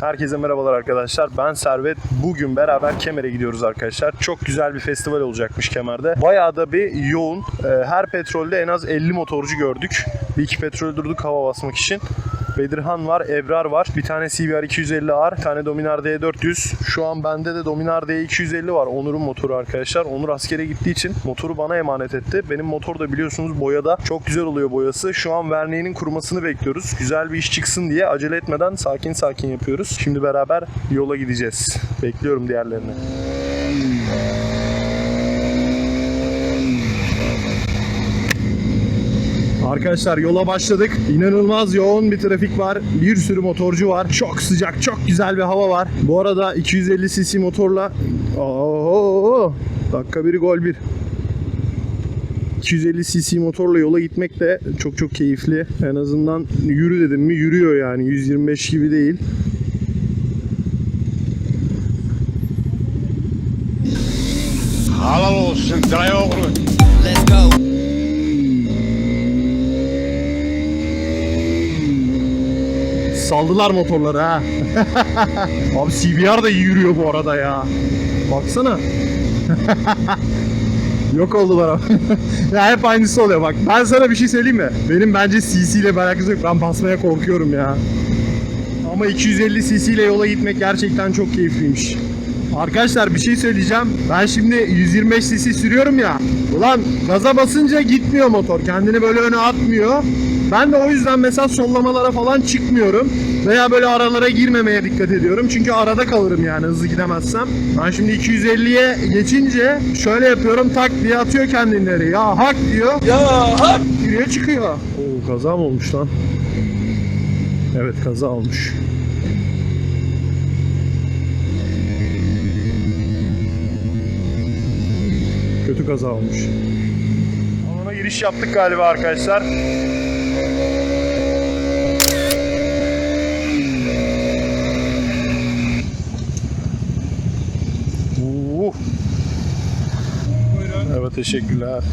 Herkese merhabalar arkadaşlar. Ben Servet. Bugün beraber Kemer'e gidiyoruz arkadaşlar. Çok güzel bir festival olacakmış Kemer'de. Bayağı da bir yoğun. Ee, Her petrolde en az 50 motorcu gördük. Bir iki petrol durduk hava basmak için. Bedirhan var, Ebrar var. Bir tane CBR 250R, bir tane Dominar D400. Şu an bende de Dominar D250 var. Onur'un motoru arkadaşlar. Onur askere gittiği için motoru bana emanet etti. Benim motor da biliyorsunuz boyada. Çok güzel oluyor boyası. Şu an verniğinin kurumasını bekliyoruz. Güzel bir iş çıksın diye acele etmeden sakin sakin yapıyoruz. Şimdi beraber yola gideceğiz. Bekliyorum diğerlerini. Arkadaşlar yola başladık. İnanılmaz yoğun bir trafik var. Bir sürü motorcu var. Çok sıcak, çok güzel bir hava var. Bu arada 250 cc motorla Oo, dakika bir gol bir. 250 cc motorla yola gitmek de çok çok keyifli. En azından yürü dedim mi yürüyor yani 125 gibi değil. Halal olsun dayı Saldılar motorları ha. Abi CBR da iyi yürüyor bu arada ya. Baksana. Yok oldular ama. ya hep aynısı oluyor bak. Ben sana bir şey söyleyeyim mi? Benim bence CC ile alakası yok. Ben basmaya korkuyorum ya. Ama 250 cc ile yola gitmek gerçekten çok keyifliymiş. Arkadaşlar bir şey söyleyeceğim. Ben şimdi 125 cc sürüyorum ya. Ulan gaza basınca gitmiyor motor. Kendini böyle öne atmıyor. Ben de o yüzden mesela sollamalara falan çıkmıyorum. Veya böyle aralara girmemeye dikkat ediyorum. Çünkü arada kalırım yani hızlı gidemezsem. Ben şimdi 250'ye geçince şöyle yapıyorum tak diye atıyor kendini Ya hak diyor. Ya hak. Giriyor çıkıyor. Oo kaza mı olmuş lan? Evet kaza olmuş. Kötü kaza olmuş. Alana giriş yaptık galiba arkadaşlar. Evet teşekkürler.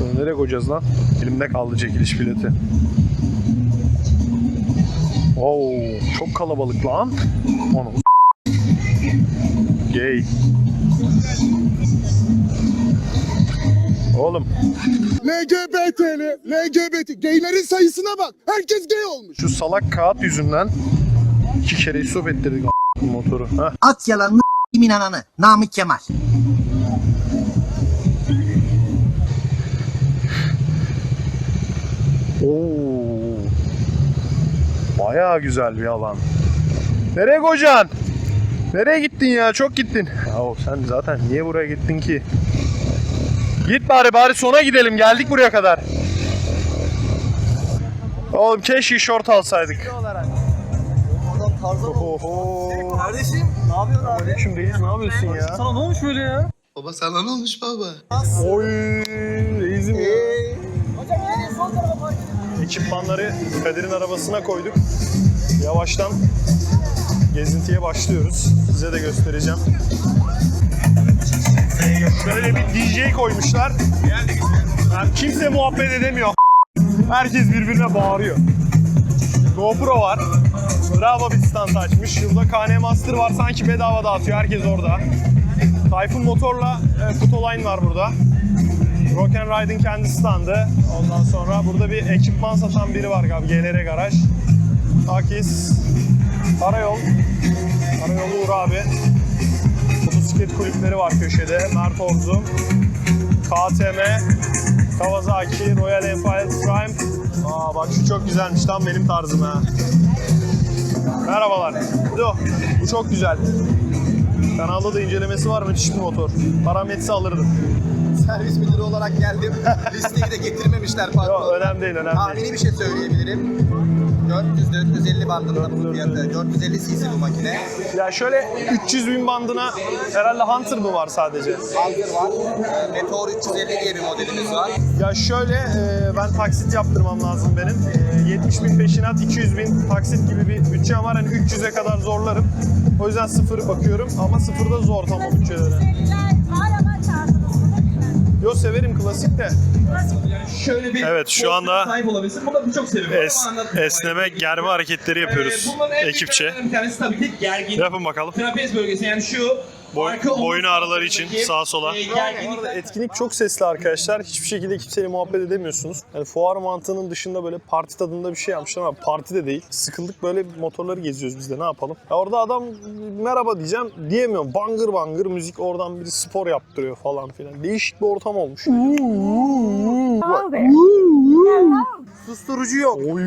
Bunu nereye koyacağız lan? Elimde kaldı çekiliş bileti. Oo, çok kalabalık lan. Onu. Gay. Oğlum LGBT'li, LGBT, gaylerin sayısına bak. Herkes gay olmuş. şu salak kağıt yüzünden iki kere istop ettirdik motoru. Heh. At yalanını kimin ananı. Namık Kemal. Oo. Bayağı güzel bir alan. Nereye kocan? Nereye gittin ya? Çok gittin. Ya sen zaten niye buraya gittin ki? Git bari bari sona gidelim. Geldik buraya kadar. Oğlum keşke şort alsaydık. Oho. Kardeşim ne yapıyorsun abi? Aleyküm reis ne yapıyorsun ya? Sana ne olmuş böyle ya? Baba sana ne olmuş baba? Oy reisim ya. Ekipmanları Kadir'in arabasına koyduk. Yavaştan gezintiye başlıyoruz. Size de göstereceğim. Şöyle bir DJ koymuşlar. Yani kimse muhabbet edemiyor. Herkes birbirine bağırıyor. GoPro var. Bravo bir stand açmış. Şurada KN Master var sanki bedava dağıtıyor. Herkes orada. Tayfun Motor'la e, Fotoline var burada. Rock and Ride'ın kendi standı. Ondan sonra burada bir ekipman satan biri var galiba. GLR Garaj. Takis. Karayol. Karayolu Uğur abi. Motosiklet kulüpleri var köşede. Mert Orzu. KTM. Kawasaki. Royal Enfield Prime. Aa bak şu çok güzelmiş. Tam benim tarzım ha. Merhabalar. Do. Bu çok güzel. Kanalda da incelemesi var. Müthiş bir motor. Param yetse alırdım. Servis müdürü olarak geldim. Listeyi de getirmemişler Yok patron. önemli değil, önemli değil. Tahmini bir şey söyleyebilirim. 400-450 bandında bu fiyatı. 450 cc bu makine. Ya şöyle 300 bin bandına herhalde Hunter mı var sadece? Algır var. Meteor 350 diye bir modelimiz var. Ya şöyle e, ben taksit yaptırmam lazım benim. E, 70 bin peşinat, 200 bin taksit gibi bir bütçem var. Hani 300'e kadar zorlarım. O yüzden sıfır bakıyorum ama sıfırda zor tam o bütçelere. Yo severim klasik de. Şöyle bir Evet, şu anda sahip olabilsin. Bunu da çok seviyorum. Es, Ama anlatmayayım. esneme, germe hareketleri yapıyoruz Ee, bunların en ekipçe. Bir tanesi tabii ki gergin. Yapın bakalım. Trapez bölgesi yani şu. Boy- boyun ağrıları için sağa sola. e, gerginlikler- Etkinlik çok sesli arkadaşlar. Hiçbir şekilde kimseyle muhabbet edemiyorsunuz. Yani fuar mantığının dışında böyle parti tadında bir şey yapmışlar ama parti de değil. Sıkıldık böyle motorları geziyoruz biz de ne yapalım. Ya orada adam merhaba diyeceğim diyemiyorum. Bangır bangır müzik oradan biri spor yaptırıyor falan filan. Değişik bir ortam olmuş. Susturucu yok. Oy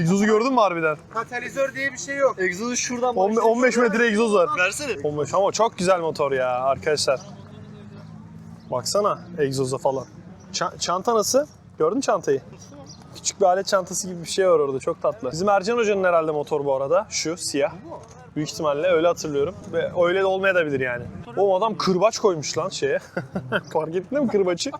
egzozu gördün mü harbiden? Katalizör diye bir şey yok. Egzozu şuradan 15, 15 metre egzoz var. Versene. 15 ama çok güzel motor ya arkadaşlar. Baksana egzoza falan. Ça- çanta nasıl? Gördün mü çantayı? Küçük bir alet çantası gibi bir şey var orada. Çok tatlı. Bizim Ercan Hoca'nın herhalde motor bu arada. Şu siyah. Büyük ihtimalle öyle hatırlıyorum. Ve öyle de olmayabilir yani. O adam kırbaç koymuş lan şeye. Fark ettin mi kırbaçı?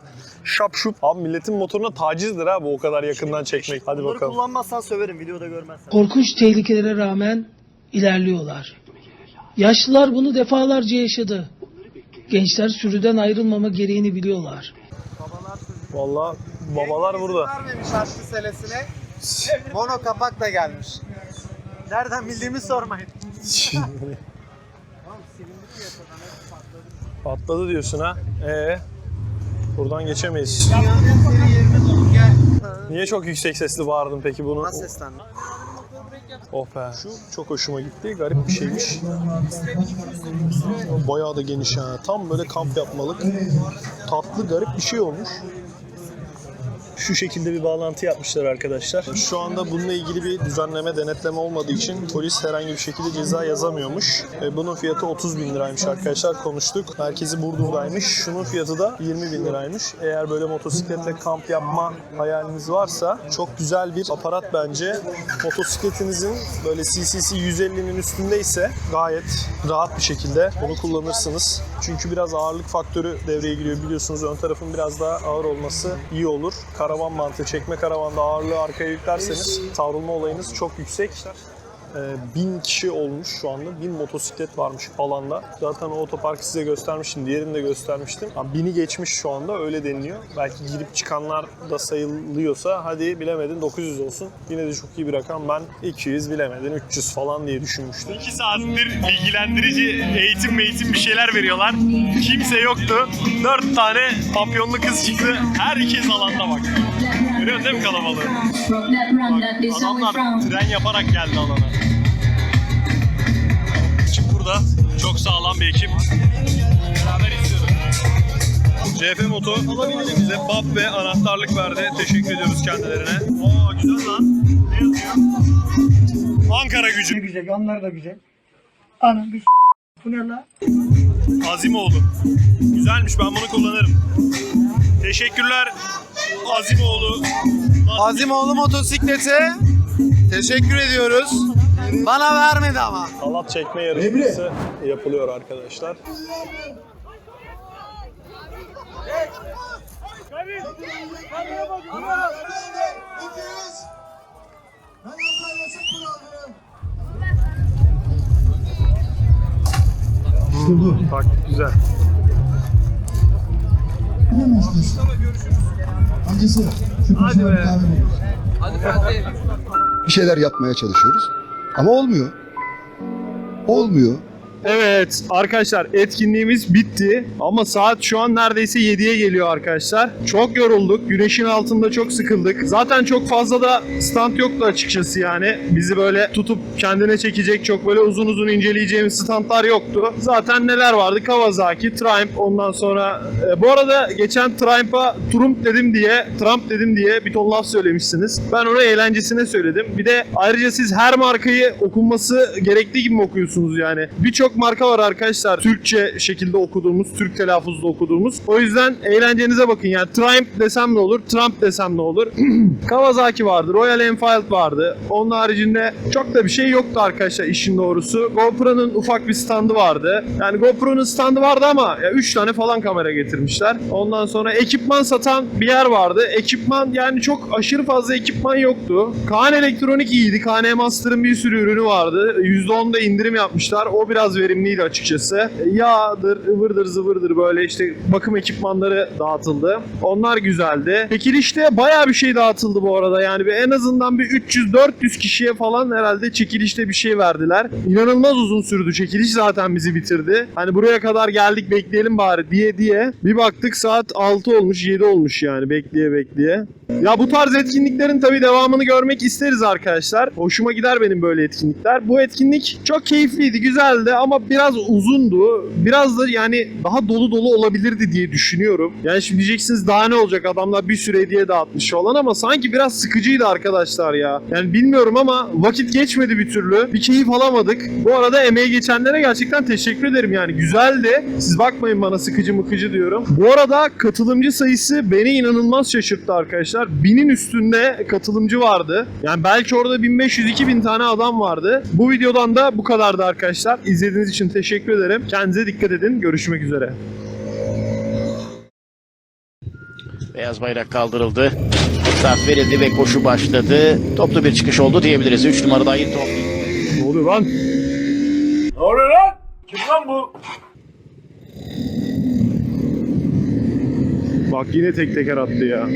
Şap şup. Abi milletin motoruna tacizdir ha bu o kadar yakından çekmek. Hadi Bunları bakalım. kullanmazsan söverim videoda görmezsen. Korkunç tehlikelere rağmen ilerliyorlar. Yaşlılar bunu defalarca yaşadı. Gençler sürüden ayrılmama gereğini biliyorlar. Vallahi babalar burada. Vermemiş aşkı selesine. Mono kapak da gelmiş. Nereden bildiğimi sormayın. Patladı diyorsun ha. Ee, buradan geçemeyiz. Niye çok yüksek sesli bağırdın peki bunu? Nasıl seslendi? Oh be. Şu çok hoşuma gitti. Garip bir şeymiş. Bayağı da geniş ha. Tam böyle kamp yapmalık. Tatlı garip bir şey olmuş. Şu şekilde bir bağlantı yapmışlar arkadaşlar. Şu anda bununla ilgili bir düzenleme, denetleme olmadığı için polis herhangi bir şekilde ceza yazamıyormuş. E, bunun fiyatı 30 bin liraymış arkadaşlar konuştuk. Merkezi Burdur'daymış. Şunun fiyatı da 20 bin liraymış. Eğer böyle motosikletle kamp yapma hayaliniz varsa çok güzel bir aparat bence. Motosikletinizin böyle CC'si 150'nin üstündeyse gayet rahat bir şekilde bunu kullanırsınız. Çünkü biraz ağırlık faktörü devreye giriyor biliyorsunuz. Ön tarafın biraz daha ağır olması iyi olur. Karavan mantığı, çekme karavanda ağırlığı arkaya yüklerseniz savrulma olayınız çok yüksek. Ee, bin kişi olmuş şu anda. Bin motosiklet varmış alanda. Zaten o otoparkı size göstermiştim. Diğerini de göstermiştim. Yani bini geçmiş şu anda öyle deniliyor. Belki girip çıkanlar da sayılıyorsa hadi bilemedin 900 olsun. Yine de çok iyi bir rakam. Ben 200 bilemedin 300 falan diye düşünmüştüm. 2 saattir bilgilendirici eğitim eğitim bir şeyler veriyorlar. Kimse yoktu. 4 tane papyonlu kız çıktı. Herkes alanda bak. Görüyorsun değil mi kalabalığı? Adamlar tren yaparak geldi alana. Ekip burada. Çok sağlam bir ekip. Beraber izliyoruz. CF Moto bize bab ve anahtarlık verdi. Teşekkür ediyoruz kendilerine. Oo güzel lan. Ne yazıyor? Ankara gücü. güzel, onlar da güzel. Anam bir bu ne lan? Azimoğlu. Güzelmiş ben bunu kullanırım. Teşekkürler Azimoğlu. Azimoğlu motosiklete teşekkür ediyoruz. Bana vermedi ama. Halat çekme yarışması yapılıyor arkadaşlar. Bak güzel. Hadi be. bir şeyler yapmaya çalışıyoruz. Ama olmuyor. Olmuyor. Evet arkadaşlar etkinliğimiz bitti ama saat şu an neredeyse 7'ye geliyor arkadaşlar. Çok yorulduk. Güneşin altında çok sıkıldık. Zaten çok fazla da stand yoktu açıkçası yani. Bizi böyle tutup kendine çekecek çok böyle uzun uzun inceleyeceğimiz standlar yoktu. Zaten neler vardı? Kawasaki, Triumph ondan sonra e, bu arada geçen Triumph'a Trump dedim diye, Trump dedim diye bir ton laf söylemişsiniz. Ben onu eğlencesine söyledim. Bir de ayrıca siz her markayı okunması gerektiği gibi mi okuyorsunuz yani? Birçok marka var arkadaşlar. Türkçe şekilde okuduğumuz, Türk telaffuzda okuduğumuz. O yüzden eğlencenize bakın yani. Triumph desem ne olur, Trump desem ne olur? Kawasaki vardı, Royal Enfield vardı. Onun haricinde çok da bir şey yoktu arkadaşlar işin doğrusu. GoPro'nun ufak bir standı vardı. Yani GoPro'nun standı vardı ama 3 tane falan kamera getirmişler. Ondan sonra ekipman satan bir yer vardı. Ekipman yani çok aşırı fazla ekipman yoktu. Kaan Elektronik iyiydi. Kaan Master'ın bir sürü ürünü vardı. %10'da indirim yapmışlar. O biraz inanılmaz verimliydi açıkçası. Yağdır, ıvırdır zıvırdır böyle işte bakım ekipmanları dağıtıldı. Onlar güzeldi. Çekilişte bayağı bir şey dağıtıldı bu arada. Yani bir en azından bir 300-400 kişiye falan herhalde çekilişte bir şey verdiler. İnanılmaz uzun sürdü. Çekiliş zaten bizi bitirdi. Hani buraya kadar geldik bekleyelim bari diye diye. Bir baktık saat 6 olmuş 7 olmuş yani bekleye bekleye. Ya bu tarz etkinliklerin tabii devamını görmek isteriz arkadaşlar. Hoşuma gider benim böyle etkinlikler. Bu etkinlik çok keyifliydi, güzeldi ama biraz uzundu. Biraz da yani daha dolu dolu olabilirdi diye düşünüyorum. Yani şimdi diyeceksiniz daha ne olacak adamlar bir sürü hediye dağıtmış falan ama sanki biraz sıkıcıydı arkadaşlar ya. Yani bilmiyorum ama vakit geçmedi bir türlü. Bir keyif alamadık. Bu arada emeği geçenlere gerçekten teşekkür ederim yani. Güzeldi. Siz bakmayın bana sıkıcı mıkıcı diyorum. Bu arada katılımcı sayısı beni inanılmaz şaşırttı arkadaşlar. Binin üstünde katılımcı vardı. Yani belki orada 1500-2000 tane adam vardı. Bu videodan da bu kadardı arkadaşlar. İzlediğiniz için teşekkür ederim. Kendinize dikkat edin. Görüşmek üzere. Beyaz bayrak kaldırıldı. Start verildi ve koşu başladı. Toplu bir çıkış oldu diyebiliriz. 3 numarada Ayın Top. Ne oluyor lan? Ne oluyor lan? Kim lan bu? Bak yine tek teker attı ya.